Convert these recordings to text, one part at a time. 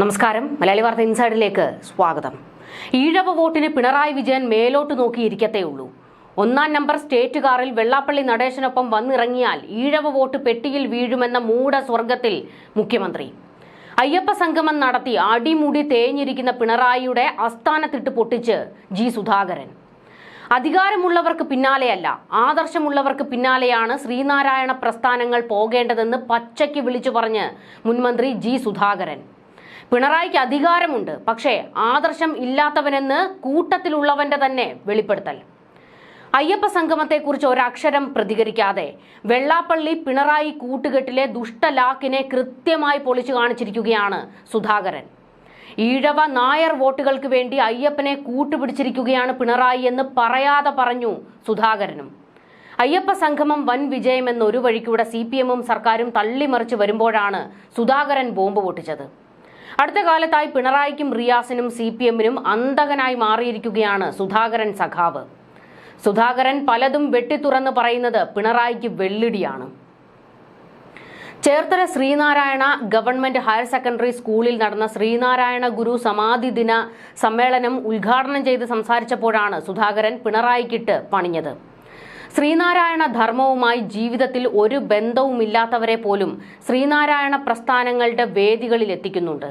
നമസ്കാരം. മലയാളി വാർത്ത ഇൻസൈഡിലേക്ക് സ്വാഗതം. ഈഴവ വോട്ടിന് പിണറായി വിജയൻ മേലോട്ട് നോക്കിയിരിക്കത്തേ ഉള്ളൂ. ഒന്നാം നമ്പർ സ്റ്റേറ്റ് കാറിൽ വെള്ളാപ്പള്ളി നടേശനൊപ്പം വന്നിറങ്ങിയാൽ ഈഴവ വോട്ട് പെട്ടിയിൽ വീഴുമെന്ന മൂഢ സ്വർഗത്തിൽ മുഖ്യമന്ത്രി. അയ്യപ്പ സംഗമം നടത്തി അടിമുടി തേഞ്ഞിരിക്കുന്ന പിണറായിയുടെ അസ്ഥാനത്തിട്ട് പൊട്ടിച്ച് ജി സുധാകരൻ. അധികാരമുള്ളവർക്ക് പിന്നാലെയല്ല ആദർശമുള്ളവർക്ക് പിന്നാലെയാണ് ശ്രീനാരായണ പ്രസ്ഥാനങ്ങൾ പോകേണ്ടതെന്ന് പച്ചയ്ക്ക് വിളിച്ചു പറഞ്ഞ് മുൻമന്ത്രി ജി സുധാകരൻ. പിണറായിക്ക് അധികാരമുണ്ട്. പക്ഷേ ആദർശം ഇല്ലാത്തവനെന്ന് കൂട്ടത്തിലുള്ളവന്റെ തന്നെ വെളിപ്പെടുത്തൽ. അയ്യപ്പ സംഗമത്തെക്കുറിച്ച് ഒരക്ഷരം പ്രതികരിക്കാതെ വെള്ളാപ്പള്ളി പിണറായി കൂട്ടുകെട്ടിലെ ദുഷ്ടലാക്കിനെ കൃത്യമായി പൊളിച്ചു കാണിച്ചിരിക്കുകയാണ് സുധാകരൻ. ഈഴവ നായർ വോട്ടുകൾക്ക് വേണ്ടി അയ്യപ്പനെ കൂട്ടുപിടിച്ചിരിക്കുകയാണ് പിണറായി എന്ന് പറയാതെ പറഞ്ഞു സുധാകരനും. അയ്യപ്പ സംഗമം വൻ വിജയമെന്ന് ഒരു വഴിക്കൂടെ സി പി എമ്മും സർക്കാരും തള്ളിമറിച്ച് വരുമ്പോഴാണ് സുധാകരൻ ബോംബ് പൊട്ടിച്ചത്. അടുത്ത കാലത്തായി പിണറായിക്കും റിയാസിനും സി പി എമ്മിനും അന്തകനായി മാറിയിരിക്കുകയാണ് സുധാകരൻ സഖാവ്. സുധാകരൻ പലതും വെട്ടിത്തുറന്ന് പറയുന്നത് പിണറായിക്ക് വെള്ളിടിയാണ് Cherthala Sreenarayana government higher secondary സ്കൂളിൽ നടന്ന ശ്രീനാരായണ ഗുരു സമാധി ദിന സമ്മേളനം ഉദ്ഘാടനം ചെയ്ത് സംസാരിച്ചപ്പോഴാണ് സുധാകരൻ പിണറായിക്കിട്ട് പണിഞ്ഞത്. ശ്രീനാരായണ ധർമ്മവുമായി ജീവിതത്തിൽ ഒരു ബന്ധവുമില്ലാത്തവരെ പോലും ശ്രീനാരായണ പ്രസ്ഥാനങ്ങളുടെ വേദികളിൽ എത്തിക്കുന്നുണ്ട്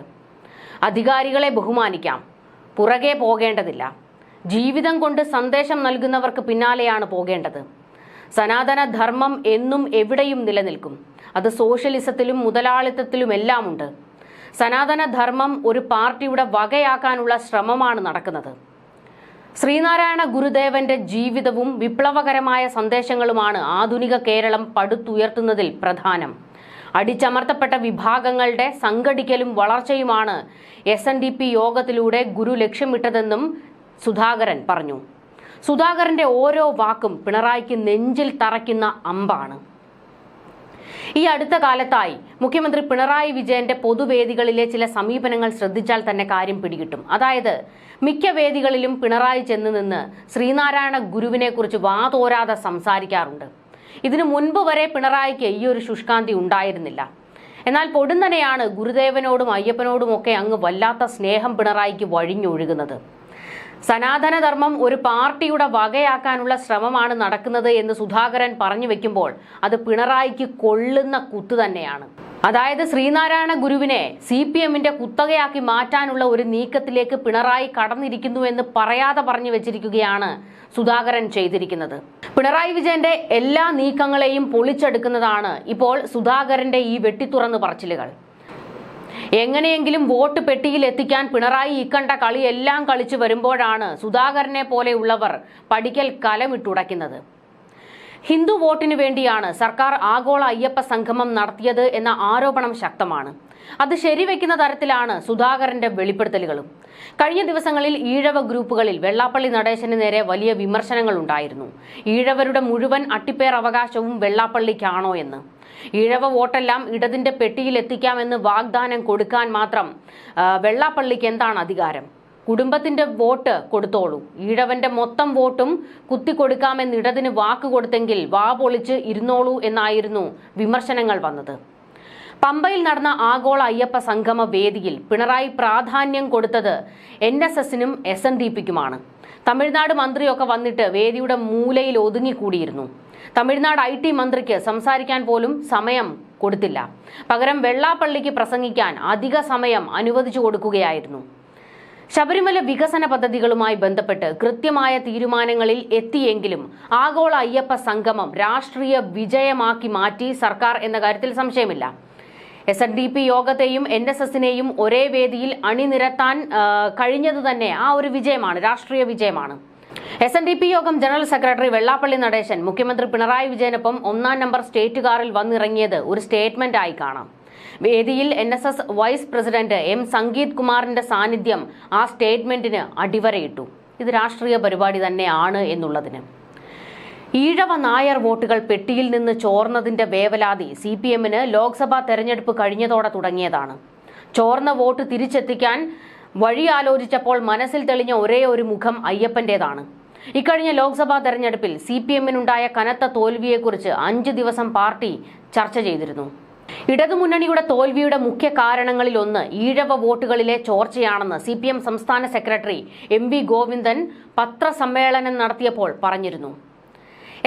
അധികാരികളെ ബഹുമാനിക്കാം. പുറകെ പോകേണ്ടതില്ല. ജീവിതം കൊണ്ട് സന്ദേശം നൽകുന്നവർക്ക് പിന്നാലെയാണ് പോകേണ്ടത്. സനാതന ധർമ്മം എന്നും എവിടെയും നിലനിൽക്കും. അത് സോഷ്യലിസത്തിലും മുതലാളിത്തത്തിലുമെല്ലാം ഉണ്ട് സനാതന ധർമ്മം ഒരു പാർട്ടിയുടെ വകയാക്കാനുള്ള ശ്രമമാണ് നടക്കുന്നത്. ശ്രീനാരായണ ഗുരുദേവന്റെ ജീവിതവും വിപ്ലവകരമായ സന്ദേശങ്ങളുമാണ് ആധുനിക കേരളം പടുത്തുയർത്തുന്നതിൽ പ്രധാനം. അടിച്ചമർത്തപ്പെട്ട വിഭാഗങ്ങളുടെ സംഘടിക്കലും വളർച്ചയുമാണ് എസ് എൻ ഡി പി യോഗത്തിലൂടെ ഗുരു ലക്ഷ്യമിട്ടതെന്നും സുധാകരൻ പറഞ്ഞു. സുധാകരന്റെ ഓരോ വാക്കും പിണറായിക്ക് നെഞ്ചിൽ തറയ്ക്കുന്ന അമ്പാണ്. ഈ അടുത്ത കാലത്തായി മുഖ്യമന്ത്രി പിണറായി വിജയന്റെ പൊതുവേദികളിലെ ചില സമീപനങ്ങൾ ശ്രദ്ധിച്ചാൽ തന്നെ കാര്യം പിടികിട്ടും. അതായത് മിക്ക വേദികളിലും പിണറായി ചെന്ന് നിന്ന് ശ്രീനാരായണ ഗുരുവിനെക്കുറിച്ച് വാതോരാതെ സംസാരിക്കാറുണ്ട്. ഇതിനു മുൻപ് വരെ പിണറായിക്ക് ഈ ഒരു ശുഷ്കാന്തി ഉണ്ടായിരുന്നില്ല. എന്നാൽ പൊടുന്നനെയാണ് ഗുരുദേവനോടും അയ്യപ്പനോടും ഒക്കെ അങ്ങ് വല്ലാത്ത സ്നേഹം പിണറായിക്ക് വഴിഞ്ഞൊഴുകുന്നത്. സനാതനധർമ്മം ഒരു പാർട്ടിയുടെ വകയാക്കാനുള്ള ശ്രമമാണ് നടക്കുന്നത് എന്ന് സുധാകരൻ പറഞ്ഞു വെക്കുമ്പോൾ അത് പിണറായിക്ക് കൊള്ളുന്ന കുത്തു തന്നെയാണ്. അതായത് ശ്രീനാരായണ ഗുരുവിനെ സി പി എമ്മിന്റെ കുത്തകയാക്കി മാറ്റാനുള്ള ഒരു നീക്കത്തിലേക്ക് പിണറായി കടന്നിരിക്കുന്നു എന്ന് പറയാതെ പറഞ്ഞു വെച്ചിരിക്കുകയാണ് സുധാകരൻ ചെയ്തിരിക്കുന്നത്. പിണറായി വിജയന്റെ എല്ലാ നീക്കങ്ങളെയും പൊളിച്ചെടുക്കുന്നതാണ് ഇപ്പോൾ സുധാകരന്റെ ഈ വെട്ടിത്തുറന്ന് പറച്ചിലുകൾ. എങ്ങനെയെങ്കിലും വോട്ട് പെട്ടിയിൽ എത്തിക്കാൻ പിണറായി ഇക്കണ്ട കളിയെല്ലാം കളിച്ചു വരുമ്പോഴാണ് സുധാകരനെ പോലെയുള്ളവർ പഠിക്കൽ കലമിട്ടുടയ്ക്കുന്നത് ഹിന്ദു വോട്ടിനു വേണ്ടിയാണ് സർക്കാർ ആഗോള അയ്യപ്പ സംഗമം നടത്തിയത് എന്ന ആരോപണം ശക്തമാണ്. അത് ശരിവെക്കുന്ന തരത്തിലാണ് സുധാകരന്റെ വെളിപ്പെടുത്തലുകളും. കഴിഞ്ഞ ദിവസങ്ങളിൽ ഈഴവ ഗ്രൂപ്പുകളിൽ വെള്ളാപ്പള്ളി നടേശന് നേരെ വലിയ വിമർശനങ്ങൾ ഉണ്ടായിരുന്നു. ഈഴവരുടെ മുഴുവൻ അട്ടിപ്പേർ അവകാശവും വെള്ളാപ്പള്ളിക്കാണോ എന്ന്. ഈഴവ വോട്ടെല്ലാം ഇടതിന്റെ പെട്ടിയിൽ എത്തിക്കാമെന്ന് വാഗ്ദാനം കൊടുക്കാൻ മാത്രം വെള്ളാപ്പള്ളിക്ക് എന്താണ് അധികാരം? കുടുംബത്തിന്റെ വോട്ട് കൊടുത്തോളൂ. ഈഴവന്റെ മൊത്തം വോട്ടും കുത്തിക്കൊടുക്കാമെന്ന് ഇടതിന് വാക്ക് കൊടുത്തെങ്കിൽ വാ പൊളിച്ച് ഇരുന്നോളൂ എന്നായിരുന്നു വിമർശനങ്ങൾ വന്നത്. പമ്പയിൽ നടന്ന ആഗോള അയ്യപ്പ സംഗമ വേദിയിൽ പിണറായി പ്രാധാന്യം കൊടുത്തത് എൻ എസ് എസിനും എസ് എൻ ഡി പിക്കുമാണ്. തമിഴ്നാട് മന്ത്രിയൊക്കെ വന്നിട്ട് വേദിയുടെ മൂലയിൽ ഒതുങ്ങിക്കൂടിയിരുന്നു. തമിഴ്നാട് ഐ ടി മന്ത്രിക്ക് സംസാരിക്കാൻ പോലും സമയം കൊടുത്തില്ല. പകരം വെള്ളാപ്പള്ളിക്ക് പ്രസംഗിക്കാൻ അധിക സമയം അനുവദിച്ചു കൊടുക്കുകയായിരുന്നു. ശബരിമല വികസന പദ്ധതികളുമായി ബന്ധപ്പെട്ട് കൃത്യമായ തീരുമാനങ്ങളിൽ എത്തിയെങ്കിലും ആഗോള അയ്യപ്പ സംഗമം രാഷ്ട്രീയ വിജയമാക്കി മാറ്റി സർക്കാർ എന്ന കാര്യത്തിൽ സംശയമില്ല. എസ് എൻ ഡി പി യോഗത്തെയും എൻ എസ് എസിനെയും ഒരേ വേദിയിൽ അണിനിരത്താൻ കഴിഞ്ഞത് തന്നെ ആ ഒരു വിജയമാണ് രാഷ്ട്രീയ വിജയമാണ്. S N D P Yogam general secretary Vellappally Natesan മുഖ്യമന്ത്രി പിണറായി വിജയനൊപ്പം ഒന്നാം നമ്പർ സ്റ്റേറ്റ് കാറിൽ വന്നിറങ്ങിയത് ഒരു സ്റ്റേറ്റ്മെന്റ് ആയി കാണാം. വേദിയിൽ N S S vice president M Sangeeth കുമാറിന്റെ സാന്നിധ്യം ആ സ്റ്റേറ്റ്മെന്റിന് അടിവരയിട്ടു. ഇത് രാഷ്ട്രീയ പരിപാടി തന്നെയാണ് എന്നുള്ളതിന്. ഈഴവ നായർ വോട്ടുകൾ പെട്ടിയിൽ നിന്ന് ചോർന്നതിന്റെ വേവലാതി സി പി എമ്മിന് ലോക്സഭാ തെരഞ്ഞെടുപ്പ് കഴിഞ്ഞതോടെ തുടങ്ങിയതാണ്. ചോർന്ന വോട്ട് തിരിച്ചെത്തിക്കാൻ വഴി ആലോചിച്ചപ്പോൾ മനസ്സിൽ തെളിഞ്ഞ ഒരേ ഒരു മുഖം അയ്യപ്പന്റേതാണ്. ഇക്കഴിഞ്ഞ ലോക്സഭാ തെരഞ്ഞെടുപ്പിൽ സി പി എമ്മിനുണ്ടായ കനത്ത തോൽവിയെക്കുറിച്ച് അഞ്ച് ദിവസം പാർട്ടി ചർച്ച ചെയ്തിരുന്നു. ഇടതുമുന്നണിയുടെ തോൽവിയുടെ മുഖ്യ കാരണങ്ങളിൽ ഒന്ന് ഈഴവ വോട്ടുകളിലെ ചോർച്ചയാണെന്ന് സി പി എം സംസ്ഥാന സെക്രട്ടറി എം വി ഗോവിന്ദൻ പത്രസമ്മേളനം നടത്തിയപ്പോൾ പറഞ്ഞിരുന്നു.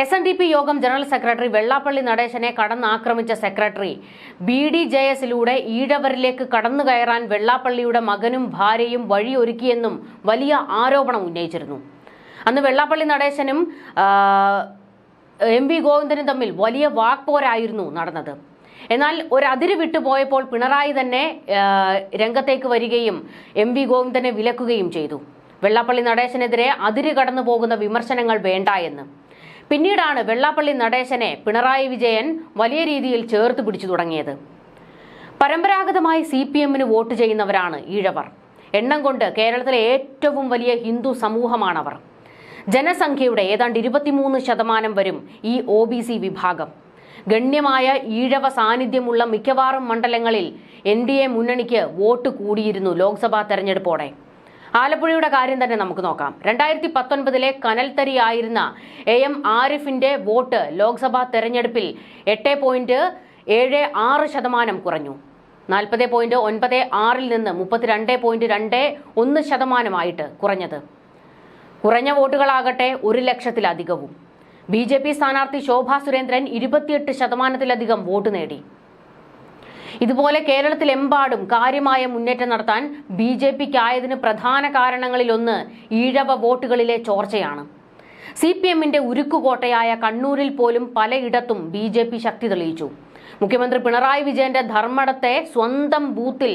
S N D P Yogam general secretary Vellappally നടേശനെ കടന്നാക്രമിച്ച സെക്രട്ടറി ബി ഡി ജെ എസിലൂടെ ഈഴവരിലേക്ക് കടന്നു കയറാൻ വെള്ളാപ്പള്ളിയുടെ മകനും ഭാര്യയും വഴിയൊരുക്കിയെന്നും വലിയ ആരോപണം ഉന്നയിച്ചിരുന്നു. അന്ന് വെള്ളാപ്പള്ളി നടേശനും എം വി ഗോവിന്ദനും തമ്മിൽ വലിയ വാക്പോരായിരുന്നു നടന്നത്. എന്നാൽ ഒരു അതിര് വിട്ടുപോയപ്പോൾ പിണറായി തന്നെ രംഗത്തേക്ക് വരികയും എം വി ഗോവിന്ദനെ വിലക്കുകയും ചെയ്തു. വെള്ളാപ്പള്ളി നടേശനെതിരെ അതിര് കടന്നു പോകുന്ന വിമർശനങ്ങൾ വേണ്ട എന്ന്. പിന്നീടാണ് വെള്ളാപ്പള്ളി നടേശനെ പിണറായി വിജയൻ വലിയ രീതിയിൽ ചേർത്ത് പിടിച്ചു തുടങ്ങിയത്. പരമ്പരാഗതമായി സി പി എമ്മിന് വോട്ട് ചെയ്യുന്നവരാണ് ഈഴവർ. എണ്ണം കൊണ്ട് കേരളത്തിലെ ഏറ്റവും വലിയ ഹിന്ദു സമൂഹമാണവർ. ജനസംഖ്യയുടെ ഏതാണ്ട് ഇരുപത്തിമൂന്ന് ശതമാനം വരും ഈ ഒ വിഭാഗം. ഗണ്യമായ ഈഴവ സാന്നിധ്യമുള്ള മിക്കവാറും മണ്ഡലങ്ങളിൽ എൻ ഡി എ മുന്നണിക്ക് വോട്ട് കൂടിയിരുന്നു ലോക്സഭാ തെരഞ്ഞെടുപ്പോടെ. ആലപ്പുഴയുടെ കാര്യം തന്നെ നമുക്ക് നോക്കാം. രണ്ടായിരത്തി പത്തൊൻപതിലെ കനൽത്തരി ആയിരുന്ന എ എം ആരിഫിന്റെ വോട്ട് ലോക്സഭാ തെരഞ്ഞെടുപ്പിൽ എട്ട് പോയിന്റ് ഏഴ് ആറ് ശതമാനം കുറഞ്ഞു. നാൽപ്പത് പോയിന്റ് ഒൻപത് ആറിൽ നിന്ന് മുപ്പത്തിരണ്ട് പോയിന്റ് രണ്ട് ഒന്ന് ശതമാനമായിട്ട് കുറഞ്ഞത്. കുറഞ്ഞ വോട്ടുകളാകട്ടെ ഒരു ലക്ഷത്തിലധികവും. ബി ജെ പി സ്ഥാനാർത്ഥി ശോഭാ സുരേന്ദ്രൻ ഇരുപത്തിയെട്ട് ശതമാനത്തിലധികം വോട്ട് നേടി. ഇതുപോലെ കേരളത്തിലെമ്പാടും കാര്യമായ മുന്നേറ്റം നടത്താൻ ബി ജെ പിക്കായതിന് പ്രധാന കാരണങ്ങളിലൊന്ന് ഈഴവ വോട്ടുകളിലെ ചോർച്ചയാണ്. സി പി എമ്മിന്റെ ഉരുക്കുകോട്ടയായ കണ്ണൂരിൽ പോലും പലയിടത്തും ബി ജെ പി ശക്തി തെളിയിച്ചു. മുഖ്യമന്ത്രി പിണറായി വിജയന്റെ ധർമ്മടത്തെ സ്വന്തം ബൂത്തിൽ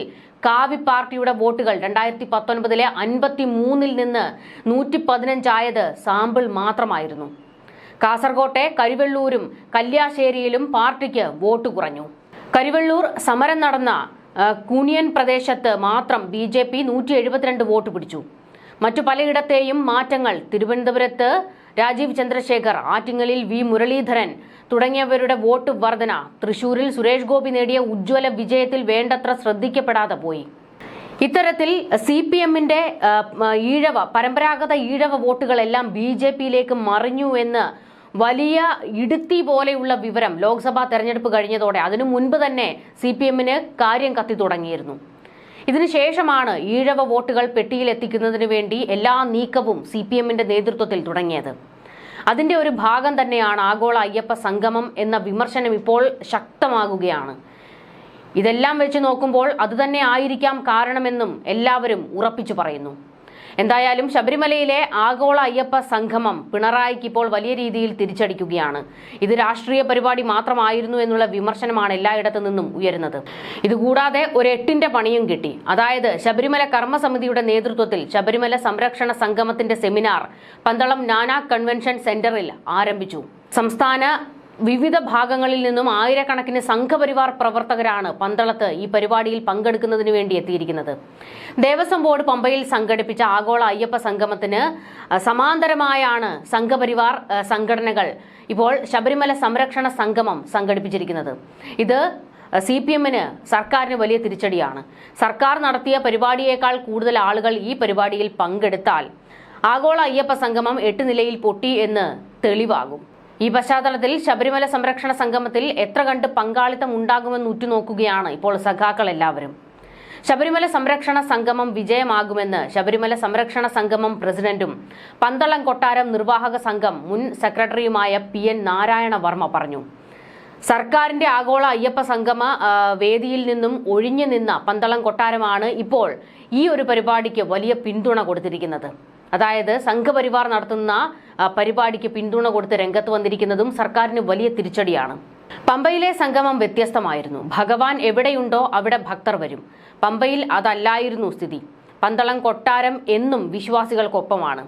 കാവി പാർട്ടിയുടെ വോട്ടുകൾ രണ്ടായിരത്തി പത്തൊൻപതിലെ അൻപത്തി മൂന്നിൽ നിന്ന് നൂറ്റി പതിനഞ്ചായത് സാമ്പിൾ മാത്രമായിരുന്നു. കാസർകോട്ടെ കരിവെള്ളൂരും കല്യാശ്ശേരിയിലും പാർട്ടിക്ക് വോട്ട് കുറഞ്ഞു. കരിവെള്ളൂർ സമരം നടന്ന കൂനിയൻ പ്രദേശത്ത് മാത്രം ബി ജെ പി നൂറ്റി എഴുപത്തിരണ്ട് വോട്ട് പിടിച്ചു. മറ്റു പലയിടത്തെയും മാറ്റങ്ങൾ തിരുവനന്തപുരത്ത് രാജീവ് ചന്ദ്രശേഖർ ആറ്റിങ്ങലിൽ വി മുരളീധരൻ തുടങ്ങിയവരുടെ വോട്ട് വർധന തൃശൂരിൽ സുരേഷ് ഗോപി നേടിയ ഉജ്ജ്വല വിജയത്തിൽ വേണ്ടത്ര ശ്രദ്ധിക്കപ്പെടാതെ പോയി. ഇത്തരത്തിൽ സി പി എമ്മിന്റെ ഈഴവ പരമ്പരാഗത ഈഴവ വോട്ടുകളെല്ലാം ബി ജെ പിയിലേക്ക് മറിഞ്ഞു എന്ന് വലിയ ഇടുത്തി പോലെയുള്ള വിവരം ലോക്സഭാ തെരഞ്ഞെടുപ്പ് കഴിഞ്ഞതോടെ അതിനു മുൻപ് തന്നെ സി പി എമ്മിന് കാര്യം കത്തി തുടങ്ങിയിരുന്നു. ഇതിനുശേഷമാണ് ഈഴവ വോട്ടുകൾ പെട്ടിയിലെത്തിക്കുന്നതിന് വേണ്ടി എല്ലാ നീക്കവും സി പി എമ്മിന്റെ നേതൃത്വത്തിൽ തുടങ്ങിയത്. അതിന്റെ ഒരു ഭാഗം തന്നെയാണ് ആഗോള അയ്യപ്പ സംഗമം എന്ന വിമർശനം ഇപ്പോൾ ശക്തമാകുകയാണ്. ഇതെല്ലാം വെച്ച് നോക്കുമ്പോൾ അതുതന്നെ ആയിരിക്കാം കാരണമെന്നും എല്ലാവരും ഉറപ്പിച്ചു പറയുന്നു. എന്തായാലും ശബരിമലയിലെ ആഗോള അയ്യപ്പ സംഗമം പിണറായിക്ക് ഇപ്പോൾ വലിയ രീതിയിൽ തിരിച്ചടിക്കുകയാണ്. ഇത് രാഷ്ട്രീയ പരിപാടി മാത്രമായിരുന്നു എന്നുള്ള വിമർശനമാണ് എല്ലായിടത്തു നിന്നും ഉയരുന്നത്. ഇതുകൂടാതെ ഒരു എട്ടിന്റെ പണിയും കിട്ടി. അതായത് ശബരിമല കർമ്മസമിതിയുടെ നേതൃത്വത്തിൽ ശബരിമല സംരക്ഷണ സംഗമത്തിന്റെ സെമിനാർ പന്തളം നാനാ കൺവെൻഷൻ സെന്ററിൽ ആരംഭിച്ചു. സംസ്ഥാന വിവിധ ഭാഗങ്ങളിൽ നിന്നും ആയിരക്കണക്കിന് സംഘപരിവാർ പ്രവർത്തകരാണ് പന്തളത്ത് ഈ പരിപാടിയിൽ പങ്കെടുക്കുന്നതിന് വേണ്ടി എത്തിയിരിക്കുന്നത്. ദേവസ്വം ബോർഡ് പമ്പയിൽ സംഘടിപ്പിച്ച ആഗോള അയ്യപ്പ സംഗമത്തിന് സമാന്തരമായാണ് സംഘപരിവാർ സംഘടനകൾ ഇപ്പോൾ ശബരിമല സംരക്ഷണ സംഗമം സംഘടിപ്പിച്ചിരിക്കുന്നത്. ഇത് സി പി എമ്മിന് സർക്കാരിന് വലിയ തിരിച്ചടിയാണ്. സർക്കാർ നടത്തിയ പരിപാടിയേക്കാൾ കൂടുതൽ ആളുകൾ ഈ പരിപാടിയിൽ പങ്കെടുത്താൽ ആഗോള അയ്യപ്പ സംഗമം എട്ട് നിലയിൽ പൊട്ടി എന്ന് തെളിവാകും. ഈ പശ്ചാത്തലത്തിൽ ശബരിമല സംരക്ഷണ സംഗമത്തിൽ എത്ര കണ്ട് പങ്കാളിത്തം ഉണ്ടാകുമെന്ന് ഉറ്റുനോക്കുകയാണ് ഇപ്പോൾ സഖാക്കൾ എല്ലാവരും. ശബരിമല സംരക്ഷണ സംഗമം വിജയമാകുമെന്ന് ശബരിമല സംരക്ഷണ സംഗമം പ്രസിഡന്റും പന്തളം കൊട്ടാരം നിർവാഹക സംഘം മുൻ സെക്രട്ടറിയുമായ പി എൻ നാരായണ വർമ്മ പറഞ്ഞു. സർക്കാരിന്റെ ആഗോള അയ്യപ്പ സംഗമ വേദിയിൽ നിന്നും ഒഴിഞ്ഞു നിന്ന പന്തളം കൊട്ടാരമാണ് ഇപ്പോൾ ഈ ഒരു പരിപാടിക്ക് വലിയ പിന്തുണ കൊടുത്തിരിക്കുന്നത്. അതായത് സംഘപരിവാർ നടത്തുന്ന പരിപാടിക്ക് പിന്തുണ കൊടുത്ത് രംഗത്ത് വന്നിരിക്കുന്നതും സർക്കാരിന് വലിയ തിരിച്ചടിയാണ്. പമ്പയിലെ സംഗമം വ്യത്യസ്തമായിരുന്നു. ഭഗവാൻ എവിടെയുണ്ടോ അവിടെ ഭക്തർ വരും. പമ്പയിൽ അതല്ലായിരുന്നു സ്ഥിതി. പന്തളം കൊട്ടാരം എന്നും വിശ്വാസികൾക്കൊപ്പമാണ്.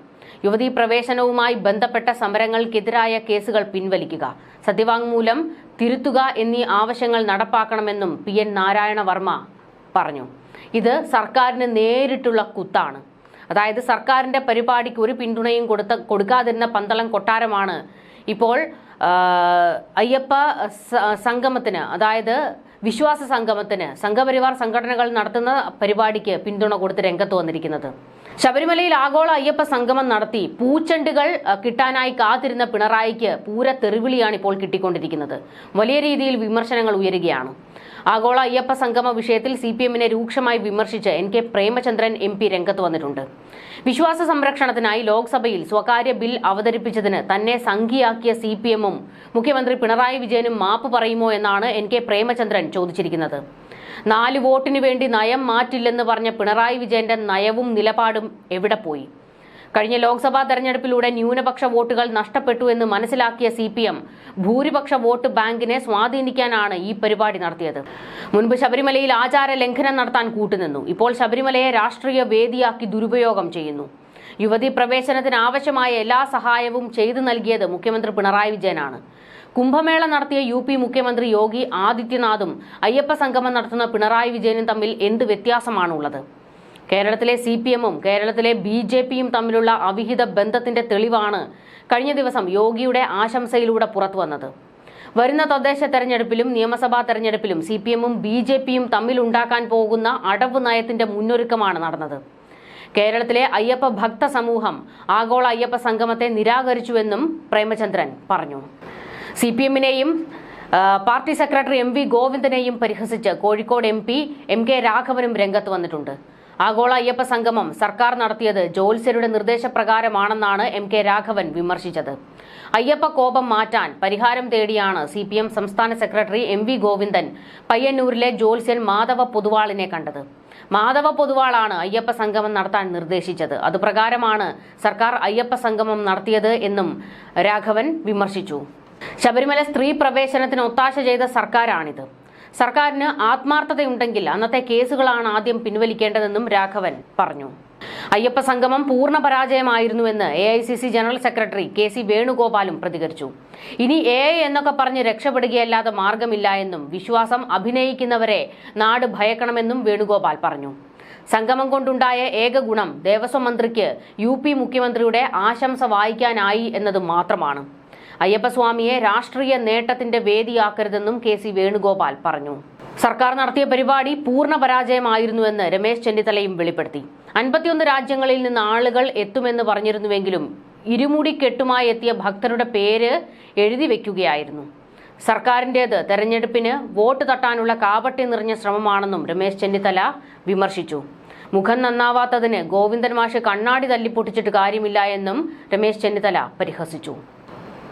യുവതീ പ്രവേശനവുമായി ബന്ധപ്പെട്ട സമരങ്ങൾക്കെതിരായ കേസുകൾ പിൻവലിക്കുക സത്യവാങ്മൂലം തിരുത്തുക എന്നീ ആവശ്യങ്ങൾ നടപ്പാക്കണമെന്നും പി എൻ നാരായണ വർമ്മ പറഞ്ഞു. ഇത് സർക്കാരിന് നേരിട്ടുള്ള കുത്താണ്. അതായത് സർക്കാരിന്റെ പരിപാടിക്ക് ഒരു പിന്തുണയും കൊടുത്ത കൊടുക്കാതിരുന്ന പന്തളം കൊട്ടാരമാണ്. ഇപ്പോൾ അയ്യപ്പ സംഗമത്തിന് അതായത് വിശ്വാസ സംഗമത്തിന് സംഘപരിവാർ സംഘടനകൾ നടത്തുന്ന പരിപാടിക്ക് പിന്തുണ കൊടുത്ത് രംഗത്ത് വന്നിരിക്കുന്നത്. ശബരിമലയിൽ ആഗോള അയ്യപ്പ സംഗമം നടത്തി പൂച്ചെണ്ടുകൾ കിട്ടാനായി കാത്തിരുന്ന പിണറായിക്ക് പൂര തെറിവിളിയാണ് ഇപ്പോൾ കിട്ടിക്കൊണ്ടിരിക്കുന്നത്. വലിയ രീതിയിൽ വിമർശനങ്ങൾ ഉയരുകയാണ്. ആഗോള അയ്യപ്പ സംഗമ വിഷയത്തിൽ സി പി എമ്മിനെ രൂക്ഷമായി വിമർശിച്ച് N K Premachandran M P രംഗത്ത് വന്നിട്ടുണ്ട്. വിശ്വാസ സംരക്ഷണത്തിനായി ലോക്സഭയിൽ സ്വകാര്യ ബിൽ അവതരിപ്പിച്ചതിന് തന്നെ സംഘിയാക്കിയ സി പി എമ്മും മുഖ്യമന്ത്രി പിണറായി വിജയനും മാപ്പ് പറയുമോ എന്നാണ് എൻ കെ പ്രേമചന്ദ്രൻ ചോദിച്ചിരിക്കുന്നത്. നാല് വോട്ടിനു വേണ്ടി നയം മാറ്റില്ലെന്ന് പറഞ്ഞ പിണറായി വിജയന്റെ നയവും നിലപാടും എവിടെ പോയി? കഴിഞ്ഞ ലോക്സഭാ തെരഞ്ഞെടുപ്പിലൂടെ ന്യൂനപക്ഷ വോട്ടുകൾ നഷ്ടപ്പെട്ടു എന്ന് മനസ്സിലാക്കിയ സി പി എം ഭൂരിപക്ഷ വോട്ട് ബാങ്കിനെ സ്വാധീനിക്കാനാണ് ഈ പരിപാടി നടത്തിയത്. മുൻപ് ശബരിമലയിൽ ആചാര ലംഘനം നടത്താൻ കൂട്ടുനിന്നു. ഇപ്പോൾ ശബരിമലയെ രാഷ്ട്രീയ വേദിയാക്കി ദുരുപയോഗം ചെയ്യുന്നു. യുവതി പ്രവേശനത്തിന് ആവശ്യമായ എല്ലാ സഹായവും ചെയ്തു നൽകിയത് മുഖ്യമന്ത്രി പിണറായി വിജയനാണ്. കുംഭമേള നടത്തിയ യു പി മുഖ്യമന്ത്രി യോഗി ആദിത്യനാഥും അയ്യപ്പ സംഗമം നടത്തുന്ന പിണറായി വിജയനും തമ്മിൽ എന്ത് വ്യത്യാസമാണുള്ളത്? കേരളത്തിലെ സി പി എമ്മും കേരളത്തിലെ ബി ജെ പിയും തമ്മിലുള്ള അവിഹിത ബന്ധത്തിന്റെ തെളിവാണ് കഴിഞ്ഞ ദിവസം യോഗിയുടെ ആശംസയിലൂടെ പുറത്തുവന്നത് വരുന്ന തദ്ദേശ തെരഞ്ഞെടുപ്പിലും നിയമസഭാ തെരഞ്ഞെടുപ്പിലും സി പി എമ്മും ബി ജെ പിയും തമ്മിലുണ്ടാക്കാൻ പോകുന്ന അടവ് നയത്തിന്റെ മുന്നൊരുക്കമാണ് നടന്നത്. കേരളത്തിലെ അയ്യപ്പ ഭക്ത സമൂഹം ആഗോള അയ്യപ്പ സംഗമത്തെ നിരാകരിച്ചുവെന്നും പ്രേമചന്ദ്രൻ പറഞ്ഞു. സി പി എമ്മിനെയും പാർട്ടി സെക്രട്ടറി എം വി ഗോവിന്ദനെയും പരിഹസിച്ച് Kozhikode M P M K രാഘവനും രംഗത്ത് വന്നിട്ടുണ്ട്. ആഗോള അയ്യപ്പ സംഗമം സർക്കാർ നടത്തിയത് ജോത്സ്യരുടെ നിർദ്ദേശപ്രകാരമാണെന്നാണ് എം കെ രാഘവൻ വിമർശിച്ചത്. അയ്യപ്പ കോപം മാറ്റാൻ പരിഹാരം തേടിയാണ് സി പി എം സംസ്ഥാന സെക്രട്ടറി എം വി ഗോവിന്ദൻ പയ്യന്നൂരിലെ ജോത്സ്യൻ മാധവ പൊതുവാളിനെ കണ്ടത്. മാധവ പൊതുവാളാണ് അയ്യപ്പ സംഗമം നടത്താൻ നിർദ്ദേശിച്ചത്. അതുപ്രകാരമാണ് സർക്കാർ അയ്യപ്പ സംഗമം നടത്തിയത് എന്നും രാഘവൻ വിമർശിച്ചു. ശബരിമല സ്ത്രീ പ്രവേശനത്തിന് ഒത്താശ ചെയ്ത സർക്കാരാണിത്. സർക്കാരിന് ആത്മാർത്ഥതയുണ്ടെങ്കിൽ അന്നത്തെ കേസുകളാണ് ആദ്യം പിൻവലിക്കേണ്ടതെന്നും രാഘവൻ പറഞ്ഞു. അയ്യപ്പ സംഗമം പൂർണ പരാജയമായിരുന്നുവെന്ന് A I C C general secretary K C വേണുഗോപാലും പ്രതികരിച്ചു. ഇനി എ ഐ എന്നൊക്കെ പറഞ്ഞ് രക്ഷപ്പെടുകയല്ലാതെ മാർഗമില്ല എന്നും വിശ്വാസം അഭിനയിക്കുന്നവരെ നാട് ഭയക്കണമെന്നും വേണുഗോപാൽ പറഞ്ഞു. സംഗമം കൊണ്ടുണ്ടായ ഏക ഗുണം ദേവസ്വം മന്ത്രിക്ക് യു മുഖ്യമന്ത്രിയുടെ ആശംസ വായിക്കാനായി എന്നത് മാത്രമാണ് അയ്യപ്പസ്വാമിയെ രാഷ്ട്രീയ നേട്ടത്തിന്റെ വേദിയാക്കരുതെന്നും കെ സി വേണുഗോപാൽ പറഞ്ഞു. സർക്കാർ നടത്തിയ പരിപാടി പൂർണ പരാജയമായിരുന്നുവെന്ന് രമേശ് ചെന്നിത്തലയും വെളിപ്പെടുത്തി. അൻപത്തിയൊന്ന് രാജ്യങ്ങളിൽ നിന്ന് ആളുകൾ എത്തുമെന്ന് പറഞ്ഞിരുന്നുവെങ്കിലും ഇരുമുടി കെട്ടുമായി എത്തിയ ഭക്തരുടെ പേര് എഴുതി വെക്കുകയായിരുന്നു. സർക്കാരിന്റേത് തെരഞ്ഞെടുപ്പിന് വോട്ട് തട്ടാനുള്ള കാപട്യം നിറഞ്ഞ ശ്രമമാണെന്നും രമേശ് ചെന്നിത്തല വിമർശിച്ചു. മുഖം നന്നാവാത്തതിന് ഗോവിന്ദൻ മാഷ് കണ്ണാടി തല്ലിപ്പൊട്ടിച്ചിട്ട് കാര്യമില്ല എന്നും രമേശ് ചെന്നിത്തല പരിഹസിച്ചു.